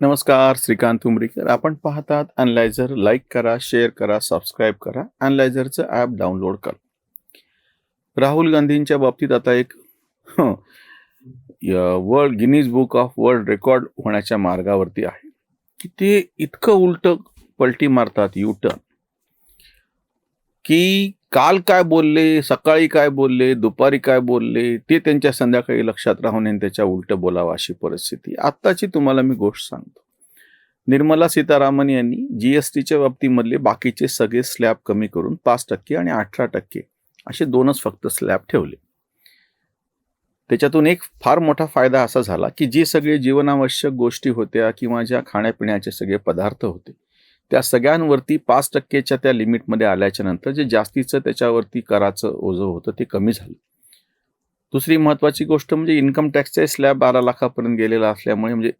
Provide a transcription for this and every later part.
नमस्कार श्रीकांत उमरीकर. आपण पाहतात अनलायझर लाईक करा शेअर करा सबस्क्राईब करा. अनलायझरचं ॲप डाउनलोड करा. राहुल गांधींच्या बाबतीत आता एक world Guinness Book of World Record होण्याच्या मार्गावरती आहे. की ते इतकं उलट पलटी मारतात यू टर्न की काल काय बोलले सकाळी काय बोलले दुपारी काय बोलले ते त्यांच्या संध्याकाळी लक्षात राहून आणि त्याच्या उलट बोलावं अशी परिस्थिती. आत्ताची तुम्हाला मी गोष्ट सांगतो. निर्मला सीतारामन यांनी जीएसटीच्या बाबतीमधले बाकीचे सगळे स्लॅब कमी करून पाच टक्के आणि अठरा टक्के असे दोनच फक्त स्लॅब ठेवले. त्याच्यातून एक फार मोठा फायदा असा झाला की जे सगळे जीवनावश्यक गोष्टी होत्या किंवा ज्या खाण्यापिण्याचे सगळे पदार्थ होते त्या सगळ्यांवरती पाच टक्केच्या त्या लिमिटमध्ये आल्याच्यानंतर जे जास्तीचं त्याच्यावरती कराचं ओझं होतं ते कमी झालं. दुसरी महत्त्वाची गोष्ट म्हणजे इन्कम टॅक्सचा स्लॅब बारा लाखापर्यंत गेलेला असल्यामुळे म्हणजे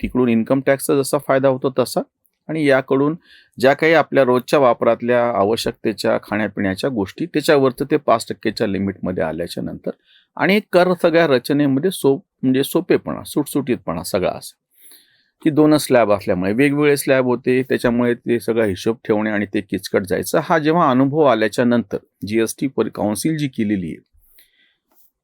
तिकडून इन्कम टॅक्सचा जसा फायदा होतो तसा आणि याकडून ज्या काही आपल्या रोजच्या वापरातल्या आवश्यकतेच्या खाण्यापिण्याच्या गोष्टी त्याच्यावरती ते पाच टक्केच्या लिमिटमध्ये आल्याच्यानंतर आणि कर सगळ्या रचनेमध्ये सोप म्हणजे सोपेपणा सुटसुटीतपणा सगळा असा. की दोन स्लॅब असल्यामुळे वेगवेगळे स्लॅब होते त्याच्यामुळे ते सगळा हिशोब ठेवणे आणि ते किचकट जायचं. हा जेव्हा अनुभव आल्याच्यानंतर जीएसटी पर काउन्सिल जी केलेली आहे.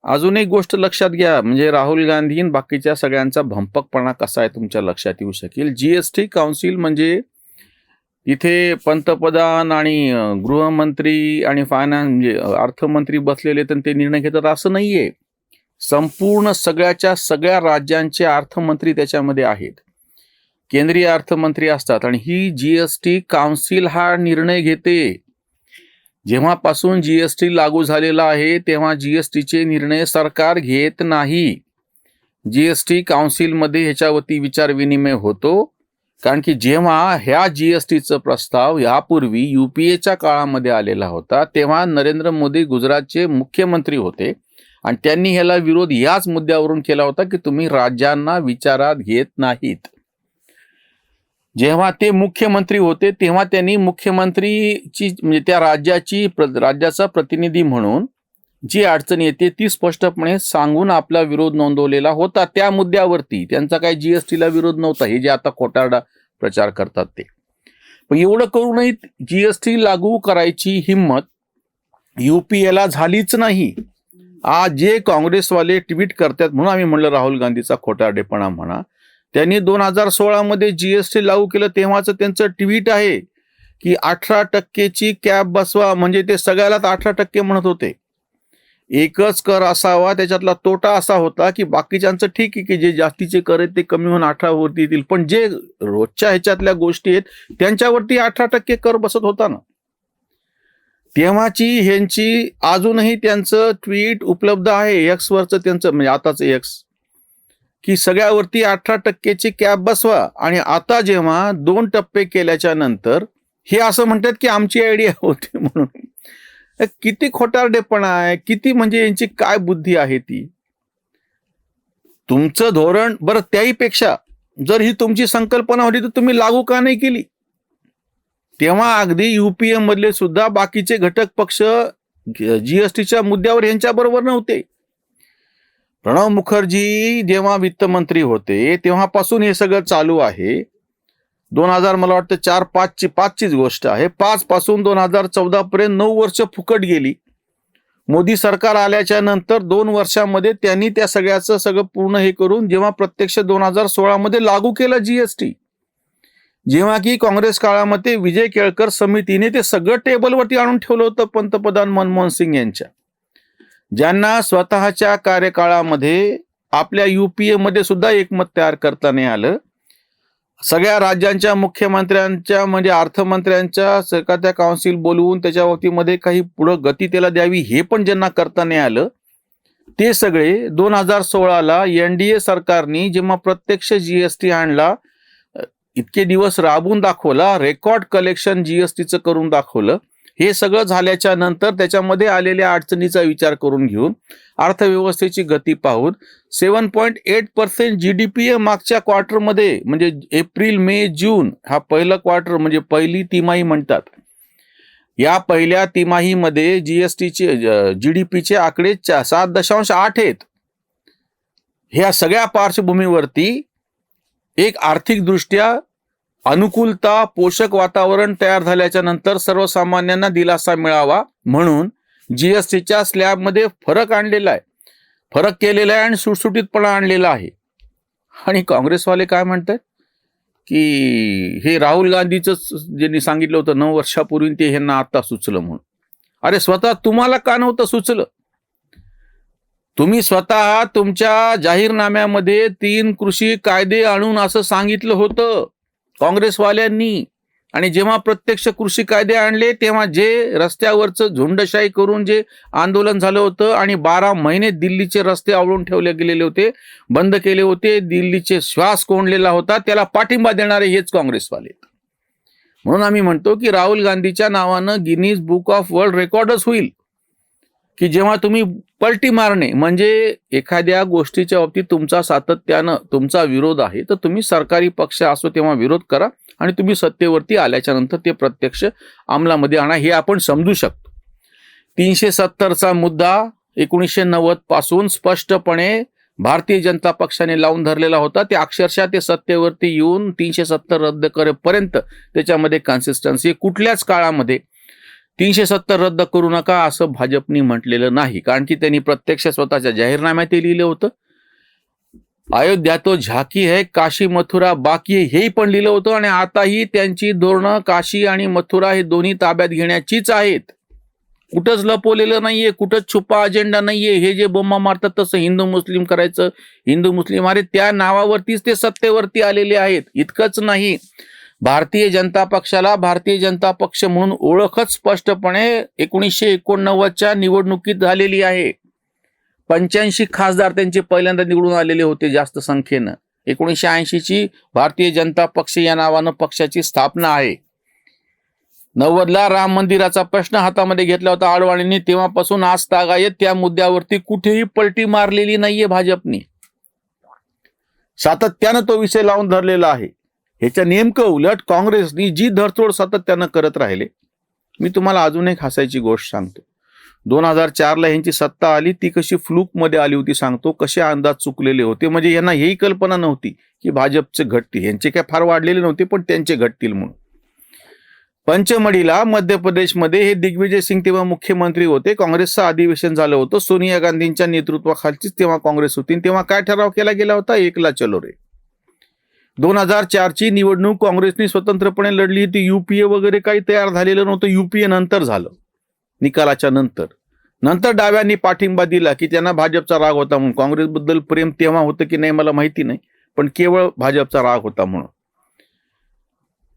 अजून एक गोष्ट लक्षात घ्या म्हणजे राहुल गांधी बाकीच्या सगळ्यांचा भंपकपणा कसा आहे तुमच्या लक्षात येऊ शकेल. जीएसटी काउन्सिल म्हणजे इथे पंतप्रधान आणि गृहमंत्री आणि फायनान्स म्हणजे अर्थमंत्री बसलेले तर ते निर्णय घेतात असं नाहीये. संपूर्ण सगळ्याच्या सगळ्या राज्यांचे अर्थमंत्री त्याच्यामध्ये आहेत. केंद्रीय अर्थमंत्री असतात आणि ही जीएसटी काउन्सिल हा निर्णय घेते. जेव्हापासून जीएसटी लागू झालेला आहे तेव्हा जीएसटीचे निर्णय सरकार घेत नाही. जीएसटी काउन्सिलमध्ये ह्याच्यावरती विचार विनिमय होतो. कारण की जेव्हा ह्या जी एस टीचा प्रस्ताव यापूर्वी यू पी एच्या काळामध्ये आलेला होता तेव्हा नरेंद्र मोदी गुजरातचे मुख्यमंत्री होते. आणि त्यांनी ह्याला विरोध याच मुद्द्यावरून केला होता की तुम्ही राज्यांना विचारात घेत नाहीत. जेव्हा ते मुख्यमंत्री होते तेव्हा त्यांनी मुख्यमंत्रीची म्हणजे त्या राज्याची राज्याचा प्रतिनिधी म्हणून जी अडचण येते ती स्पष्टपणे सांगून आपला विरोध नोंदवलेला होता. त्या मुद्द्यावरती त्यांचा काही जीएसटीला विरोध नव्हता. हे जे आता खोटारडा प्रचार करतात ते. पण एवढं करूनही जीएसटी लागू करायची हिंमत युपीएला झालीच नाही. आज जे काँग्रेसवाले ट्विट करतात म्हणून आम्ही म्हणलं राहुल गांधीचा खोटारडेपणा म्हणा त्यांनी दोन हजार सोळामध्ये जीएसटी लागू केलं. तेव्हाच त्यांचं ट्विट आहे की अठरा टक्केची कॅब बसवा. म्हणजे ते सगळ्यालाच अठरा टक्के म्हणत होते. एकच कर असावा. त्याच्यातला तोटा असा होता की बाकीच्यांचं ठीक आहे की जे जास्तीचे कर आहेत ते कमी होऊन अठरावरती येतील. पण जे रोजच्या ह्याच्यातल्या गोष्टी आहेत त्यांच्यावरती अठरा टक्के कर बसत होता ना. तेव्हाची ह्यांची अजूनही त्यांचं ट्विट उपलब्ध आहे. एक्सवरचं त्यांचं म्हणजे आताच एक्स की सगळ्यावरती अठरा टक्केची कॅब बसवा. आणि आता जेव्हा दोन टप्पे केल्याच्यानंतर हे असं म्हणतात की आमची आयडिया होती म्हणून. किती खोटारडेपणा आहे किती म्हणजे यांची काय बुद्धी आहे ती? तुमचं धोरण बरं त्याहीपेक्षा जर ही तुमची संकल्पना होती तर तुम्ही लागू का नाही केली? तेव्हा अगदी युपीए मधले सुद्धा बाकीचे घटक पक्ष जीएसटीच्या मुद्द्यावर यांच्या बरोबर नव्हते. प्रणव मुखर्जी जेव्हा वित्तमंत्री होते तेव्हापासून हे सगळं चालू आहे. दोन हजार मला वाटतं चार पाचची पाचचीच गोष्ट आहे. पाच पासून दोन हजार चौदा पर्यंत नऊ वर्ष फुकट गेली. मोदी सरकार आल्याच्यानंतर दोन वर्षामध्ये त्यांनी त्या सगळ्याचं सगळं पूर्ण हे करून जेव्हा प्रत्यक्ष दोन हजार सोळामध्ये लागू केलं जीएसटी जेव्हा की काँग्रेस काळामध्ये विजय केळकर समितीने ते सगळं टेबलवरती आणून ठेवलं होतं पंतप्रधान मनमोहन सिंग यांच्या. ज्यांना स्वतःच्या कार्यकाळामध्ये आपल्या युपीए मध्ये सुद्धा एकमत तयार करता नाही आलं सगळ्या राज्यांच्या मुख्यमंत्र्यांच्या म्हणजे अर्थमंत्र्यांच्या सरकारच्या काउन्सिल बोलवून त्याच्या बाबतीमध्ये काही पुढं गती त्याला द्यावी हे पण ज्यांना करता नाही आलं ते सगळे दोन हजार सोळाला एन डी ए सरकारने जेव्हा प्रत्यक्ष जीएसटी आणला इतके दिवस राबून दाखवला रेकॉर्ड कलेक्शन जीएसटीचं करून दाखवलं हे सगळं झाल्याच्यानंतर त्याच्यामध्ये आलेल्या अडचणीचा विचार करून घेऊन अर्थव्यवस्थेची गती पाहून seven point eight percent G D P मागच्या क्वार्टरमध्ये म्हणजे एप्रिल मे जून हा पहिला क्वार्टर म्हणजे पहिली तिमाही म्हणतात. या पहिल्या तिमाहीमध्ये जीएसटीचे जी डी पीचे आकडे सात दशांश आठ आहेत. ह्या सगळ्या पार्श्वभूमीवरती एक आर्थिकदृष्ट्या अनुकूलता पोषक वातावरण तयार झाल्याच्यानंतर सर्वसामान्यांना दिलासा मिळावा म्हणून जीएसटीच्या स्लॅबमध्ये फरक आणलेला आहे. फरक केलेला आहे आणि सुटसुटीतपणा आणलेला आहे. आणि काँग्रेसवाले काय म्हणतात? की हे राहुल गांधीचंच ज्यांनी सांगितलं होतं नऊ वर्षापूर्वी ते ह्यांना आता सुचलं म्हणून. अरे स्वतः तुम्हाला का नव्हतं सुचलं? तुम्ही स्वतः तुमच्या जाहीरनाम्यामध्ये तीन कृषी कायदे आणून असं सांगितलं होतं. काँग्रेसवाल्यांनी आणि जेव्हा प्रत्यक्ष कृषी कायदे आणले तेव्हा जे रस्त्यावरचं झुंडशाही करून जे आंदोलन झालं होतं आणि बारा महिने दिल्लीचे रस्ते आवळून ठेवले गेलेले होते बंद केले होते दिल्लीचे श्वास कोंडलेला होता त्याला पाठिंबा देणारे हेच काँग्रेसवाले. म्हणून आम्ही म्हणतो की राहुल गांधीच्या नावानं गिनीज बुक ऑफ वर्ल्ड रेकॉर्डच होईल. की जेव्हा तुम्ही पलटी मारणे म्हणजे एखाद्या गोष्टीच्या बाबतीत तुमचा सातत्यानं तुमचा विरोध आहे तर तुम्ही सरकारी पक्ष असो तेव्हा विरोध करा आणि तुम्ही सत्तेवरती आल्याच्यानंतर ते प्रत्यक्ष अंमलामध्ये आणा हे आपण समजू शकतो. तीनशे सत्तरचा मुद्दा एकोणीसशे नव्वदपासून स्पष्टपणे भारतीय जनता पक्षाने लावून धरलेला होता. ते अक्षरशः ते सत्तेवरती येऊन तीनशे सत्तर रद्द करेपर्यंत त्याच्यामध्ये कन्सिस्टन्सी कुठल्याच काळामध्ये तीनशे सत्तर रद्द करू नका असं भाजपनी म्हटलेलं नाही. कारण की त्यांनी प्रत्यक्ष स्वतःच्या जाहीरनाम्यात ते लिहिलं होतं. अयोध्या तो झाकी है काशी मथुरा बाकी आहे हेही पण लिहिलं होतं. आणि आताही त्यांची धोरणं काशी आणि मथुरा हे दोन्ही ताब्यात घेण्याचीच आहेत. कुठंच लपवलेलं नाहीये कुठंच छुपा अजेंडा नाहीये. हे जे बोंबा मारतात तसं हिंदू मुस्लिम करायचं. हिंदू मुस्लिम अरे त्या नावावरतीच ते सत्तेवरती आलेले आहेत. इतकंच नाही. भारतीय जनता पक्षाला भारतीय जनता पक्ष म्हणून ओळखच स्पष्टपणे एकोणीसशे एकोणनव्वदच्या निवडणुकीत झालेली आहे. पंच्याऐंशी खासदार त्यांचे पहिल्यांदा निवडून आलेले होते जास्त संख्येनं. एकोणीसशे ऐंशीची भारतीय जनता पक्ष या नावानं पक्षाची स्थापना आहे. नव्वदला राम मंदिराचा प्रश्न हातामध्ये घेतला होता आडवाणींनी. तेव्हापासून आज तागायत त्या मुद्द्यावरती कुठेही पलटी मारलेली नाहीये भाजपनी. सातत्यानं तो विषय लावून धरलेला आहे. ह्याच्या नेमकं उलट काँग्रेसनी जी धरतोड सातत्यानं करत राहिले मी तुम्हाला अजून एक हसायची गोष्ट सांगतो. दोन हजार चारला ह्यांची सत्ता आली ती कशी फ्लूकमध्ये आली होती सांगतो कसे अंदाज चुकलेले होते म्हणजे यांना हेही कल्पना नव्हती की भाजपचे घटतील. यांचे काय फार वाढलेले नव्हते पण त्यांचे घटतील म्हणून. पंचमढीला मध्य प्रदेशमध्ये हे दिग्विजय सिंग तेव्हा मुख्यमंत्री होते काँग्रेसचं अधिवेशन झालं होतं सोनिया गांधींच्या नेतृत्वाखालचीच तेव्हा काँग्रेस होती. तेव्हा काय ठराव केला गेला होता? एकला चलो रे. दोन हजार चारची निवडणूक काँग्रेसने स्वतंत्रपणे लढली. होती युपीए वगैरे काही तयार झालेलं नव्हतं. युपीए नंतर झालं. निकालाच्या नंतर. नंतर डाव्यांनी पाठिंबा दिला की त्यांना भाजपचा राग होता म्हणून. काँग्रेसबद्दल प्रेम तेव्हा होतं की नाही मला माहिती नाही पण केवळ भाजपचा राग होता म्हणून.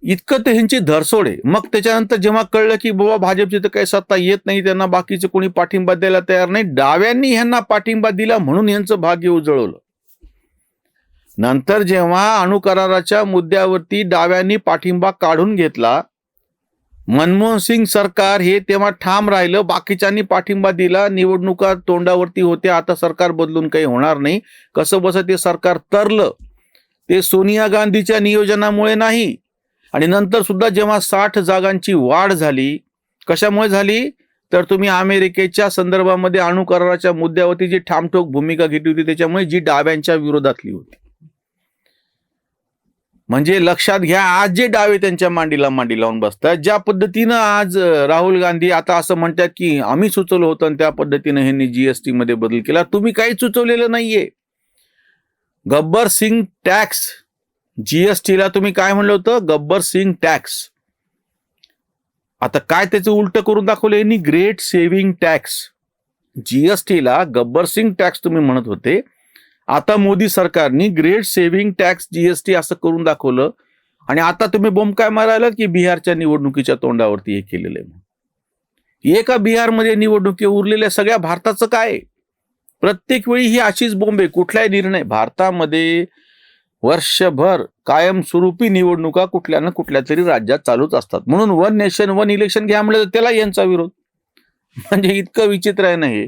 इतकं ते ह्यांची धरसोड आहे. मग त्याच्यानंतर जेव्हा कळलं की बाबा भाजपची तर काही सत्ता येत नाही त्यांना बाकीचे कोणी पाठिंबा द्यायला तयार नाही. डाव्यांनी ह्यांना पाठिंबा दिला म्हणून यांचं भाग्य उजळवलं नंतर जेव्हा अणुकराराच्या मुद्द्यावरती डाव्यांनी पाठिंबा काढून घेतला मनमोहन सिंग सरकार हे तेव्हा ठाम राहिलं बाकीच्यांनी पाठिंबा दिला निवडणुका तोंडावरती होत्या आता सरकार बदलून काही होणार नाही. कसं बसं ते सरकार तरलं ते सोनिया गांधीच्या नियोजनामुळे नाही. आणि नंतर सुद्धा जेव्हा साठ जागांची वाढ झाली कशामुळे झाली? तर तुम्ही अमेरिकेच्या संदर्भामध्ये अणु कराराच्या मुद्द्यावरती जी ठामठोक भूमिका घेतली होती त्याच्यामुळे जी डाव्यांच्या विरोधातली होती. म्हणजे लक्षात घ्या आज जे डावे त्यांच्या मांडीला मांडी लावून बसतात ज्या पद्धतीनं आज राहुल गांधी आता असं म्हणतात की आम्ही सुचवलं होतं आणि त्या पद्धतीनं ह्यांनी जीएसटी मध्ये बदल केला. तुम्ही काही सुचवलेलं नाहीये. गब्बर सिंग टॅक्स. जीएसटीला तुम्ही काय म्हणलं होतं? गब्बर सिंग टॅक्स. आता काय त्याचं उलट करून दाखवलं? यांनी ग्रेट सेव्हिंग टॅक्स जीएसटीला गब्बर सिंग टॅक्स तुम्ही म्हणत होते. आता मोदी सरकारने ग्रेट सेव्हिंग टॅक्स जीएसटी असं करून दाखवलं. आणि आता तुम्ही बोंब काय मारायला की बिहारच्या निवडणुकीच्या तोंडावरती हे केलेलं आहे एका बिहारमध्ये निवडणुकी उरलेल्या सगळ्या भारताचं काय? प्रत्येक वेळी ही अशीच बोंबे कुठलाही निर्णय. भारतामध्ये वर्षभर कायमस्वरूपी निवडणुका कुठल्या ना कुठल्या तरी राज्यात चालूच असतात. म्हणून वन नेशन वन इलेक्शन घ्या म्हणलं तर त्याला यांचा विरोध. म्हणजे इतकं विचित्र आहे ना हे.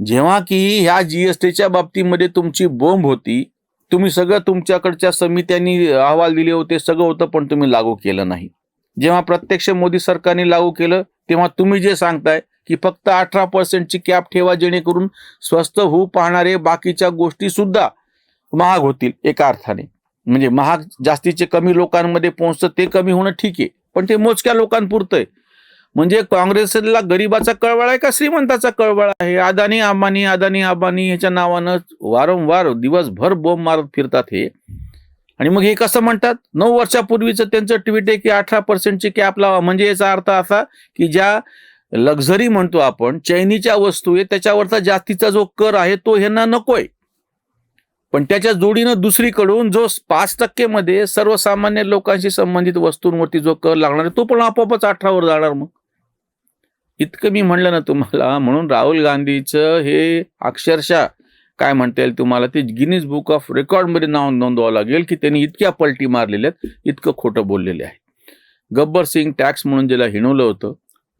जेव्हा की ह्या जीएसटीच्या बाबतीमध्ये तुमची बोंब होती तुम्ही सगळं तुमच्याकडच्या समित्यांनी अहवाल दिले होते सगळं होतं पण तुम्ही लागू केलं नाही. जेव्हा प्रत्यक्ष मोदी सरकारने लागू केलं तेव्हा तुम्ही जे सांगताय की फक्त अठरा पर्सेंटची कॅप ठेवा जेणेकरून स्वस्त होऊ पाहणारे बाकीच्या गोष्टी सुद्धा महाग होतील एका अर्थाने. म्हणजे महाग जास्तीचे कमी लोकांमध्ये पोहोचतं ते कमी होणं ठीक आहे पण ते मोजक्या लोकांपुरतं आहे. म्हणजे काँग्रेसला गरिबाचा कळवळ आहे का श्रीमंताचा कळवळ आहे? अदानी अंबानी अदानी अंबानी ह्याच्या नावानं वारंवार दिवसभर बोंब मारत फिरतात हे. आणि मग हे कसं म्हणतात? नऊ वर्षापूर्वीचं त्यांचं ट्विट आहे की अठरा पर्सेंटची कॅप लावा. म्हणजे याचा अर्थ असा की ज्या लक्झरी म्हणतो आपण चैनीच्या वस्तू आहे त्याच्यावरचा जास्तीचा जो कर आहे तो ह्यांना नकोय. पण त्याच्या जोडीनं दुसरीकडून जो पाच टक्केमध्ये सर्वसामान्य लोकांशी संबंधित वस्तूंवरती जो कर लागणार आहे तो पण आपोआपच अठरावर जाणार मग. इतकं मी म्हणलं ना तुम्हाला म्हणून राहुल गांधीचं हे अक्षरशः काय म्हणता येईल तुम्हाला ते गिनीज बुक ऑफ रेकॉर्डमध्ये नाव नोंदवावं लागेल की त्यांनी इतक्या पलटी मारलेल्या आहेत इतकं खोटं बोललेले आहे. गब्बर सिंग टॅक्स म्हणून ज्याला हिणवलं होतं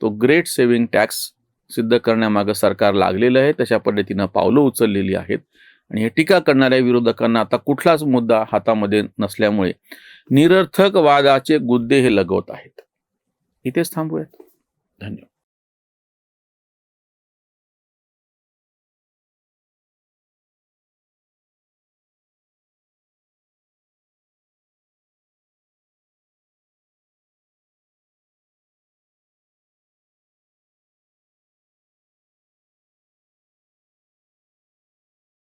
तो ग्रेट सेव्हिंग टॅक्स सिद्ध करण्यामागं सरकार लागलेलं आहे तशा पद्धतीनं पावलं उचललेली आहेत. आणि हे टीका करणाऱ्या विरोधकांना आता कुठलाच मुद्दा हातामध्ये नसल्यामुळे निरर्थक वादाचे गुद्दे हे लगवत आहेत. इथेच थांबूयात. धन्यवाद.